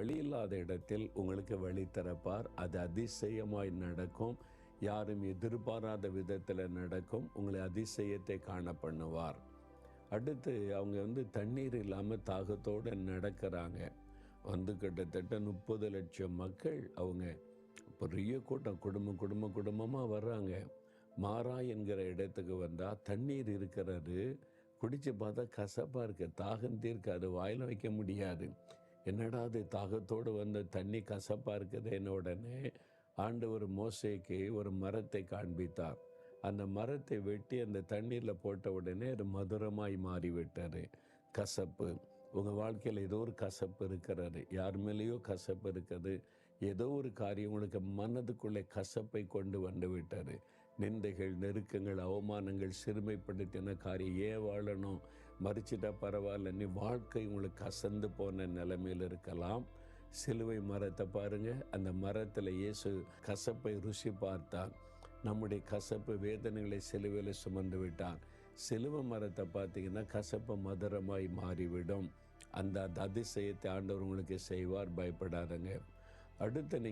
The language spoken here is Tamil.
வழி இல்லாத இடத்தில் உங்களுக்கு வழி திறப்பார் அது அதிசயமாய் நடக்கும். யாரும் எதிர்பாராத விதத்தில் நடக்கும். உங்களை அதிசயத்தை காண பண்ணுவார். அடுத்து அவங்க வந்து தண்ணீர் இல்லாமல் தாகத்தோடு நடக்கிறாங்க. வந்து கிட்டத்தட்ட முப்பது லட்சம் மக்கள் அவங்க பெரிய கூட்டம் குடும்ப குடும்ப குடும்பமாக வர்றாங்க. மாறா என்கிற இடத்துக்கு வந்தால் தண்ணீர் இருக்கிறது. குடிச்சு பார்த்தா கசப்பாக இருக்குது தாகம் தீர்க்காது. வாயில் வைக்க முடியாது. என்னடா அது தாகத்தோடு வந்த தண்ணி கசப்பாக இருக்குதுன்னு உடனே? ஆண்டவர் மோசைக்கு ஒரு மரத்தை காண்பித்தார். அந்த மரத்தை வெட்டி அந்த தண்ணீரில் போட்ட உடனே அது மதுரமாய் மாறிவிட்டார் கசப்பு. உங்கள் வாழ்க்கையில் ஏதோ ஒரு கசப்பு இருக்கிறாரு யார் மேலேயோ கசப்பு இருக்குது. ஏதோ ஒரு காரியம் உங்களுக்கு மனதுக்குள்ளே கசப்பை கொண்டு வந்து விட்டார் நிந்தைகள் நெருக்கங்கள் அவமானங்கள் சிறுமைப்படுத்தின காரியம் ஏன் வாழணும்? மறிச்சிட்டா பரவாயில்ல. நீ வாழ்க்கை உங்களுக்கு கசந்து போன நிலைமையில் இருக்கலாம். சிலுவை மரத்தை பாருங்க. அந்த மரத்தில் இயேசு கசப்பை ருசி பார்த்தார் நம்முடைய கசப்பு வேதனைகளை சிலுவையில் சுமந்து விட்டார் சிலுவை மரத்தை பார்த்தீங்கன்னா கசப்பு மதுரமாய் மாறிவிடும். அந்த அதிசயத்தை ஆண்டவர் உங்களுக்கு செய்வார். பயப்படாதங்க. அடுத்த நீ